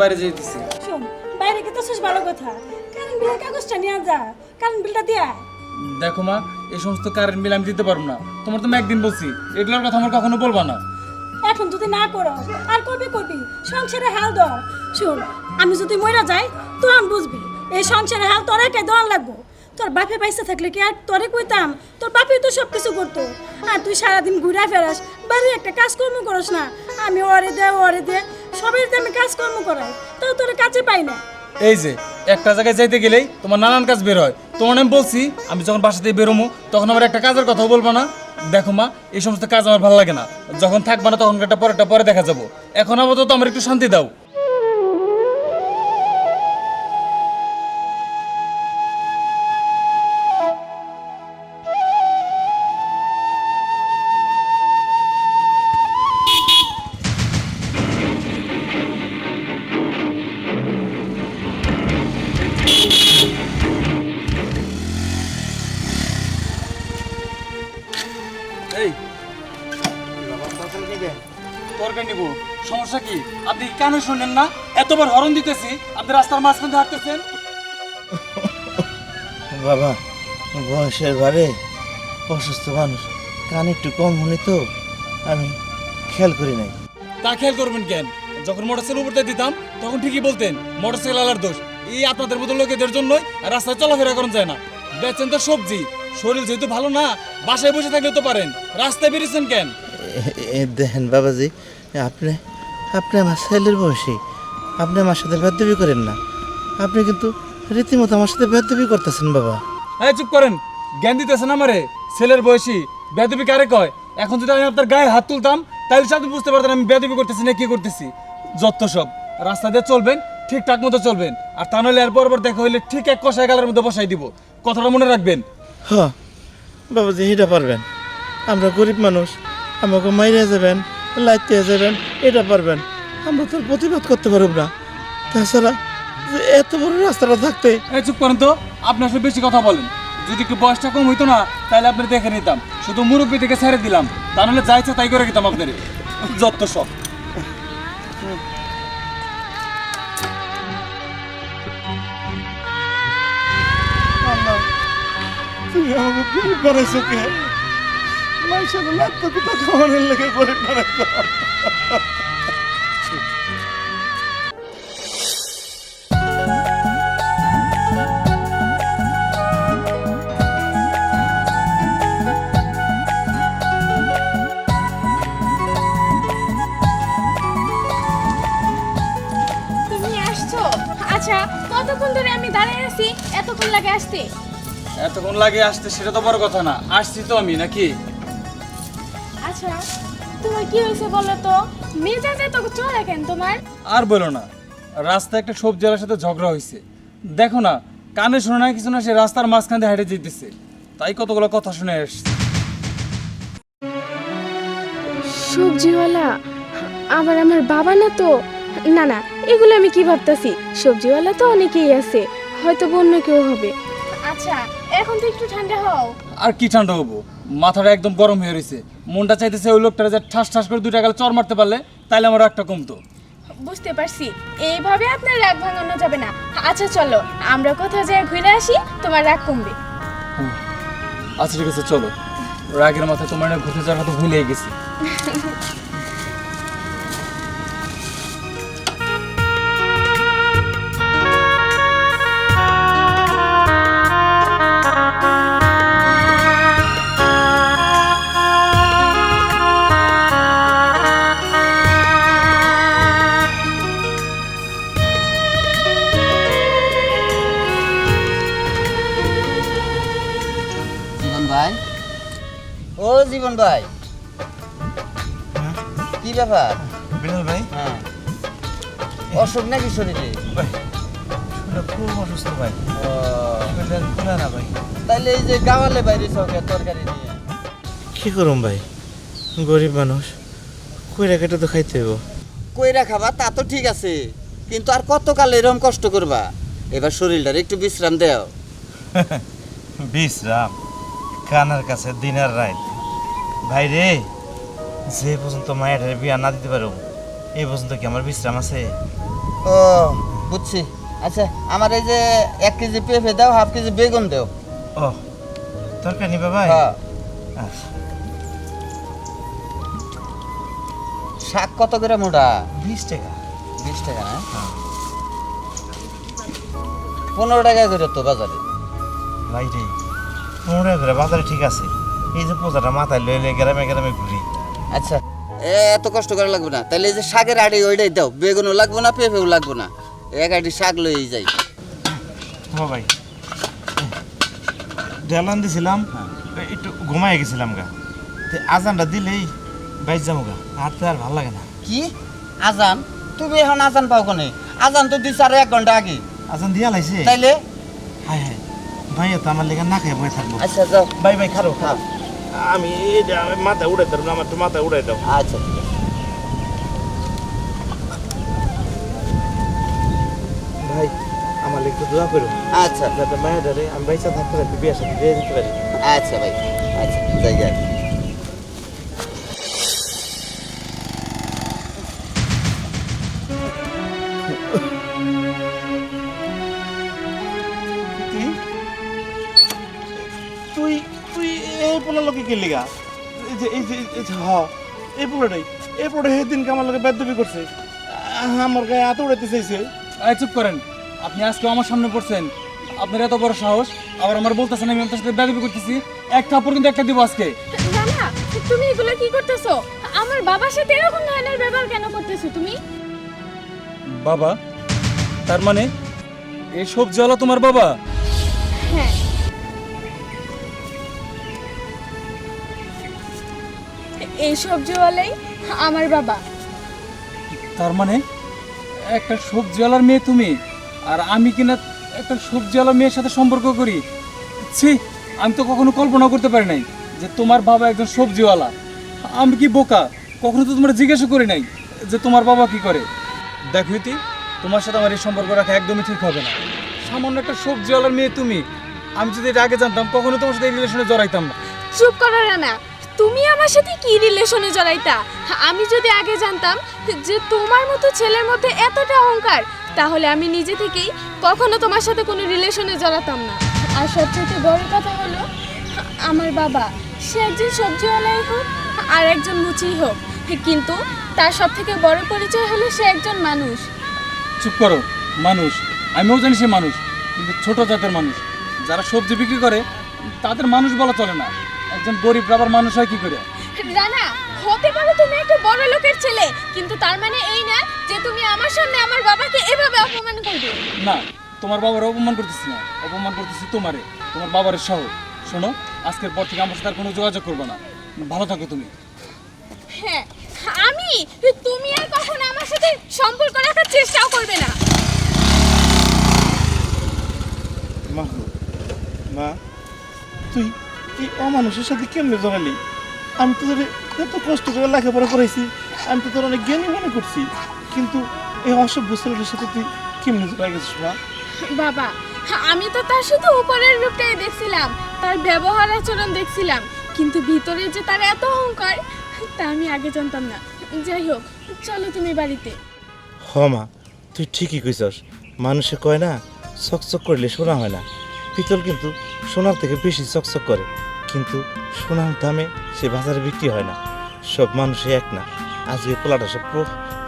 বাইরে যেতেছি শোন বাইরে গেতেছিস ভালো কথা? কারেন্ট বিলের কাগজটা নিয়ে যা কারেন্ট বিলটা দিয়া দেখো মা এই সমস্ত কারেন্ট বিল আমি দিতে পারব না। তোমার তো আমি একদিন বলছি এগুলোর কথা আমার কখনো বলবা না। এখন যদি না করো আর কবে করবি? সংসারে হাল ধর। শোন আমি যদি মরে যাই তো তখন বুঝবি এই সংসারে হাল তোর একাই দেওয়ার লাগবো। তোর বাপে পয়সা থাকলে কি আর তোরে কইতাম? তোর বাপে তো সব কিছু করতো। আর তুই সারাদিন ঘুরে ফেরাস বাড়ির একটা কাজকর্ম করস না। আমি ওরে দে ওরে দে সবাই দামে কাজকর্ম করায় তাও তোর কাছে পাই না। এই যে, একটা জায়গায় যাইতে গেলেই তোমার নানান কাজ বের হয়। তোমার আমি বলছি, আমি যখন বাসা থেকে বেরোমো, তখন আমার একটা কাজের কথাও বলব না। দেখো মা, এই সমস্ত কাজ আমার ভালো লাগে না। যখন থাকবা না তখন একটা পরেরটা পরে দেখা যাব। এখন আপাতত আমার একটু শান্তি দাও। আপনি কেন শুনেন না? এতবার হরণ দিতেছি আপনি রাস্তার মাঝখান হাঁটতেছেন। বাবা বয়সের ভারে অসুস্থ মানুষ। কান একটু কম হলে তো আমি খেয়াল করি নাই। তা খেয়াল করবেন কেন? যখন মোটরসাইকেল উপর দিয়ে দিতাম তখন ঠিকই বলতেন মোটরসাইকেল আলার দোষ। এই আপনাদের মতো লোকেদের জন্যই রাস্তায় চলাফেরা করেন যায় না। বেচেন তো সবজি। শরীর যেহেতু ভালো না বাসায় বসে থাকলে তো পারেন। রাস্তায় বেরিয়েছেন কেন? দেখেন বাবাজি আপনি আপনি আমার ছেলের বয়সী। আপনি আমার সাথে বেদবি করেন না। আপনি কিন্তু রীতিমতো আমার সাথে বেদবি করতেছেন বাবা। এই চুপ করেন। জ্ঞান দিতেছেন আমারে। ছেলের বয়সী। বেদবি কারে কয়? এখন যদি আমি আপনার গায়ে হাত তুলতাম তাহলে আপনি বুঝতে পারতেন আমি বেদবি করতেছি না কি করতেছি। যত সব। রাস্তা দিয়ে চলবেন ঠিকঠাক মতো চলবেন। আর তা নাহলে এর পর দেখা হইলে ঠিক এক কষায় গালের মধ্যে বসাই দিব। কথাটা মনে রাখবেন। হ। বাবাজি এটা পারবেন। আমরা গরিব মানুষ। আমাকে মাইরে যাবেন। লাইতে যাবেন এটা পারবেন। আমরা তো প্রতিবাদ করতে পারব না। তাছাড়া যে এত বড় রাস্তাটা থাকতে এই চুপ করেন তো আপনি আসলে বেশি কথা বলেন। যদি একটু বয়সটা কম হইতো না তাহলে আপনি দেখে নিতাম। শুধু মুরব্বী থেকে ছেড়ে দিলাম। তা নাহলে যা ইচ্ছা তাই করে দিতাম আপনার যত সব। তুমি আমাকে বানাইছো কে? মানুষের লাগতো কোথা খাওয়ানোর লেগে গরিব বানাইছো তুমি আসছো? আচ্ছা কতক্ষণ ধরে আমি দাঁড়িয়ে আছি? এতক্ষণ লাগে আসতে। এতক্ষণ লাগে আসতে সেটা তো বড় কথা না। আসছি তো আমি নাকি? আচ্ছা তোমার কি হয়েছে বলো তো? মেজাজে তো চলে কেন তোমার? আর বলো না রাস্তায় একটা সবজিওয়ালার সাথে ঝগড়া হয়েছে। দেখো না কানে শোনা না কিছু না সে রাস্তার মাঝখান দিয়ে হেঁটে যেতেছে। তাই কতগুলো কথা শুনে আসছে। সবজিওয়ালা আবার আমার বাবা না তো? না না এগুলো আমি কি ভাবতাছি? সবজিওয়ালা তো অনেকেই আছে হয়তো বন্য কেউ হবে। আচ্ছা এখন তো একটু ঠান্ডা হও। আর কি ঠান্ডা হব? মাথাটা একদম গরম হয়ে রয়েছে মনটা চাইতেছে ওই লোকটা যে ঠাস ঠাস করে দুইটা গেলে চর মারতে পারলে তাইলে আমার একটা কমতো। বুঝতে পারছি। এইভাবে আপনার রাগ ভাঙানো যাবে না। আচ্ছা চলো আমরা কোথাও যাই ঘুরে আসি তোমার রাগ কমবে। আচ্ছা ঠিক আছে চলো। রাগের মাথায় তোমার ঘুরতে যাওয়ার কথা ভুলে গেছি। ব্যাপার? বিলাল ভাই? হ্যাঁ। অসুখ নাকি শরীরে? ভাই খুব অসুস্থ ভাই। ও, শরীরটা না ভাই। তাইলে এই যে গাওয়ালে বাইরে চৌকে তরকারি নিয়ে। কি করুম ভাই? গরিব মানুষ। কইরা কেটে তো খাইতে হইব। কইরা খাবা তা তো ঠিক আছে। কিন্তু আর কতকাল এরকম কষ্ট করবা? এবার শরীরটার একটু বিশ্রাম দেও। বিশ্রাম। কানার কাছে দিনার রাত ভাই রে যে পর্যন্ত মায়ের বিয়া না দিতে পারো এই পর্যন্ত কি আমার বিশ্রাম আছে? ও বুঝছি। আচ্ছা আমার এই যে এক কেজি পেঁপে দাও হাফ কেজি বেগুন দাও। ও তরকারি ভাই হ্যাঁ। শাক কত করে মোটা? বিশ টাকা। বিশ টাকা না হ্যাঁ। পনেরো টাকা করে তো বাজারে। ভাই রে পনেরো টাকা করে বাজারে ঠিক আছে। এই যে পোজাটা মাথায় লয়ে লয়ে গ্রামে গ্রামে ঘুরি। আচ্ছা এ এত কষ্ট করে লাগবে না। তাহলে এই যে শাকের আড়ি ওইটাই দাও বেগুনও লাগবে না পেঁপেও লাগবে না। এক আড়ি শাক লই যাই। ও ভাই। ডেলান দিছিলাম একটু ঘুমাই গেছিলাম গা। তে আজানটা দিলেই বাইর যাব গা হাঁটতে আর ভালো লাগে না। কি? আজান? তুমি এখন আজান পাও কোনে? আজান তো দিছ আর এক ঘণ্টা আগে। আজান দিয়া লাইছে? তাইলে? হায় হায় ভাই তো আমার লেগে না খেয়ে বয়ে থাকব। আচ্ছা যাও। বাই বাই খারো। হ্যাঁ। আমি মাথা উড়াই দেবো আমার তো মাথা উড়াই দাও। আচ্ছা ঠিক আছে। ভাই আমার একটু দোয়া করো। আচ্ছা। যাতে মায়ের আমি বাইসা থাকতে পারি বিয়ে সাথে দিয়ে দিতে পারি। আচ্ছা ভাই। আচ্ছা যাই কি পোলার লোকে কি লিগা? এই যে এই যে এই যে হ এই পোলাটাই এই পোলাটা সেদিন আমার লোকে বেদবি করছে আহ, আমার গায়ে হাত উড়াইতে চাইছে। এই চুপ করেন আপনি আজকে আমার সামনে পড়ছেন। আপনার এত বড় সাহস আবার আমার বলতেছেন আমি আপনার সাথে বেদবি করতেছি। এক থাপ্পড় কিন্তু একটা দিব আজকে। রানা তুমি এগুলো কি করতেছো? আমার বাবার সাথে এরকম ধরনের ব্যবহার কেন করতেছো তুমি? বাবা তার মানে এই সবজিওয়ালা তোমার বাবা? হ্যাঁ এই সবজিওয়ালাই আমার বাবা। তার মানে একটা সবজিওয়ালার মেয়ে তুমি আর আমি কিনা একটা সবজিওয়ালা মেয়ের সাথে সম্পর্ক করি। ছি আমি তো কখনো কল্পনা করতে পারি নাই যে তোমার বাবা একজন সবজিওয়ালা। আমি কি বোকা? কখনো তো তোমার জিজ্ঞাসা করি নাই যে তোমার বাবা কি করে। দেখো ইতি তোমার সাথে আমার এই সম্পর্ক রাখা একদমই ঠিক হবে না। সামান্য একটা সবজিওয়ালার মেয়ে তুমি আমি যদি এটা আগে জানতাম কখনো তোমার সাথে এই রিলেশনে জড়াইতাম না। চুপ করো রানা। তুমি আমার সাথে কি রিলেশনে জড়াইতা? আমি যদি আগে জানতাম যে তোমার মতো ছেলের মধ্যে এতটা অহংকার, তাহলে আমি নিজে থেকেই কখনো তোমার সাথে কোনো রিলেশনে জড়াতাম না। আর সবচেয়ে বড় কথা হলো, আমার বাবা, সে একজন সবজিওয়ালাই হোক আর একজন মুচিই হোক, কিন্তু তার সব থেকে বড় পরিচয় হলো সে একজন মানুষ। চুপ করো, মানুষ। আমিও জানি সে মানুষ, কিন্তু ছোট জাতের মানুষ। যারা সবজি বিক্রি করে, তাদের মানুষ বলা চলে না। একজন গরিব আবার মানুষ হয় কি করে? রানা হতে পারো তুমি একটা বড় লোকের ছেলে কিন্তু তার মানে এই না যে তুমি আমার সামনে আমার বাবাকে এভাবে অপমান করবে। না তোমার বাবার অপমান করতেছি না। অপমান করতেছি তোমারে তোমার বাবার সহ। শোনো আজকের পর থেকে আমার সাথে আর কোনো যোগাযোগ করবে না। ভালো থাকো তুমি। হ্যাঁ আমি? তুমি আর কখনো আমার সাথে সম্পর্ক রাখার চেষ্টাও করবে না। মা মা তুই অমানুষের সাথে কেমনে জড়ালি? আমি তো তোরে এত কষ্ট করে লেখাপড়া করেছি আমি তো তোর অনেক জ্ঞানী মনে করছি। কিন্তু এই অসভ্য ছেলেটার সাথে তুই কেমনে জড়াই গেছিস মা? বাবা আমি তো তার শুধু উপরের রূপটাই দেখছিলাম তার ব্যবহার আচরণ দেখছিলাম কিন্তু ভিতরে যে তার এত অহংকার তা আমি আগে জানতাম না। যাই হোক চলো তুমি বাড়িতে। হ মা তুই ঠিকই কইছস। মানুষে কয় না চকচক করলে সোনা হয় না। পিতল কিন্তু সোনার থেকে বেশি চকচক করে। কিন্তু সোনার দামে সে বাজারে বিক্রি হয় না। সব মানুষই এক না। আজকে পোলাটা সব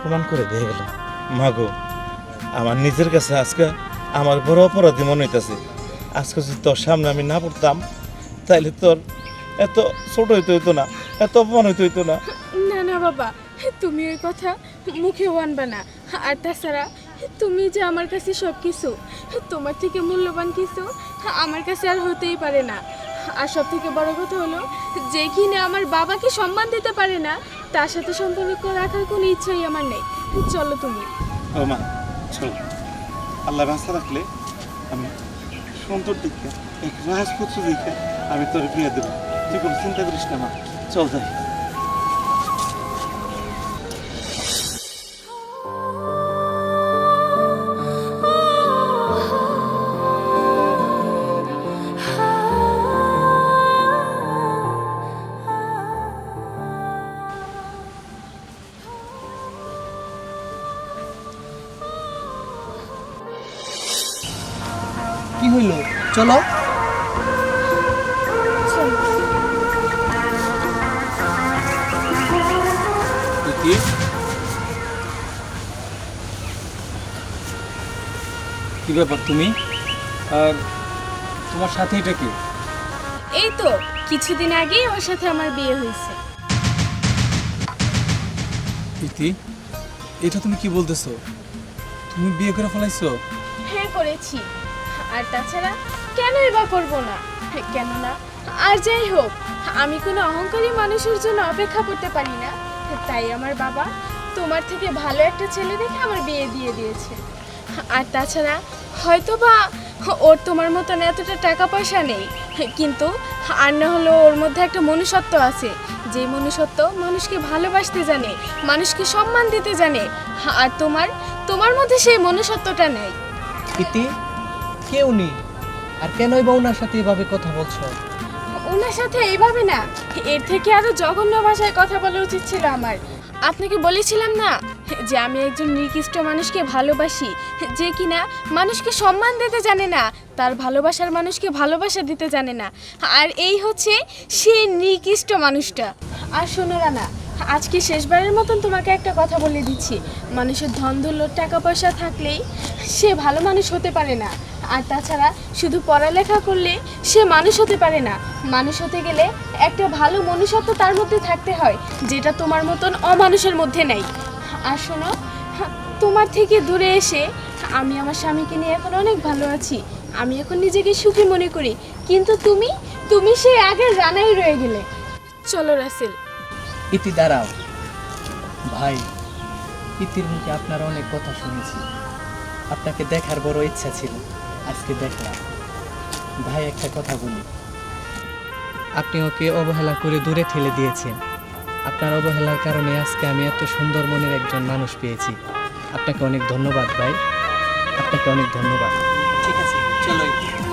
প্রমাণ করে দিয়ে গেল। মাগো, আমার নিজের কাছে আজকে আমার বড় অপরাধী মনে হইতেছে। আজকে যদি তোর সামনে আমি না পড়তাম, তাইলে তোর এত ছোট হইতে হইতো না, এত অপমান হইতে হইতো না। না না, বাবা, তুমি ওই কথা মুখেও আনবা না। আর তাছাড়া তুমি যে আমার কাছে সব কিছু তোমার থেকে মূল্যবান কিছু আমার কাছে আর হতেই পারে না। আর থেকে বড় কথা হলো যে কিনা আমার বাবাকে সম্মান দিতে পারে না, তার সাথে সম্পর্ক রাখার কোনো ইচ্ছাই আমার নেই। চলো তুমি। ও মা, চল। আল্লাহ রাস্তা রাখলে আমি সুন্দর দিকে এক রাজপুত্র দিকে আমি তোর বিয়ে দেবো। তুই কোনো চিন্তা করিস না মা। চল যাই। চলো। কি? ব্যাপার তুমি? আর তোমার সাথে এটা কি? এই তো কিছুদিন আগেই ওর সাথে আমার বিয়ে হয়েছে। প্রীতি এটা তুমি কি বলতেছো? তুমি বিয়ে করে ফেলাইছো? হ্যাঁ করেছি। আর তাছাড়া কেনই বা করব না? কেননা, আর যাই হোক, আমি কোনো অহংকারী মানুষের জন্য অপেক্ষা করতে পারি না। তাই আমার বাবা তোমার থেকে ভালো একটা ছেলে দেখে আমার বিয়ে দিয়ে দিয়েছে। আর তাছাড়া হয়তো বা ওর তোমার মতন এতটা টাকা পয়সা নেই। কিন্তু আর না হলো ওর মধ্যে একটা মনুষ্যত্ব আছে। যে মনুষ্যত্ব মানুষকে ভালোবাসতে জানে, মানুষকে সম্মান দিতে জানে, আর তোমার তোমার মধ্যে সেই মনুষ্যত্বটা নেই। কেউ নেই। আর কেনই বা ওনার সাথে এভাবে কথা বলছো? ওনার সাথে এইভাবে না। এর থেকে আরও জঘন্য ভাষায় কথা বলা উচিত ছিল আমার। আপনাকে বলেছিলাম না যে আমি একজন নিকৃষ্ট মানুষকে ভালোবাসি, যে কিনা মানুষকে সম্মান দিতে জানে না, তার ভালোবাসার মানুষকে ভালোবাসা দিতে জানে না। আর এই হচ্ছে সেই নিকৃষ্ট মানুষটা। আর শোনো না আজকে শেষবারের মতন তোমাকে একটা কথা বলে দিচ্ছি। মানুষের ধন দৌলত টাকা পয়সা থাকলেই সে ভালো মানুষ হতে পারে না। আর তাছাড়া শুধু পড়ালেখা করলে সে মানুষ হতে পারে না। মানুষ হতে গেলে একটা ভালো মনুষ্যত্ব তার মধ্যে থাকতে হয়, যেটা তোমার মতন অমানুষের মধ্যে নেই। আর শোনো, তোমার থেকে দূরে এসে আমি আমার স্বামীকে নিয়ে এখন অনেক ভালো আছি। আমি এখন নিজেকে সুখী মনে করি। কিন্তু তুমি তুমি সেই আগের রানাই রয়ে গেলে। চলো রাসেল। ইতি দাঁড়াও। ভাই, ইতির মুখে আপনার অনেক কথা শুনেছি। আপনাকে দেখার বড় ইচ্ছা ছিল। আজকে দেখলাম ভাই, একটা কথা বলি। আপনি ওকে অবহেলা করে দূরে ঠেলে দিয়েছেন। আপনার অবহেলার কারণে আজকে আমি এত সুন্দর মনের একজন মানুষ পেয়েছি। আপনাকে অনেক ধন্যবাদ, ভাই। আপনাকে অনেক ধন্যবাদ। ঠিক আছে, চলো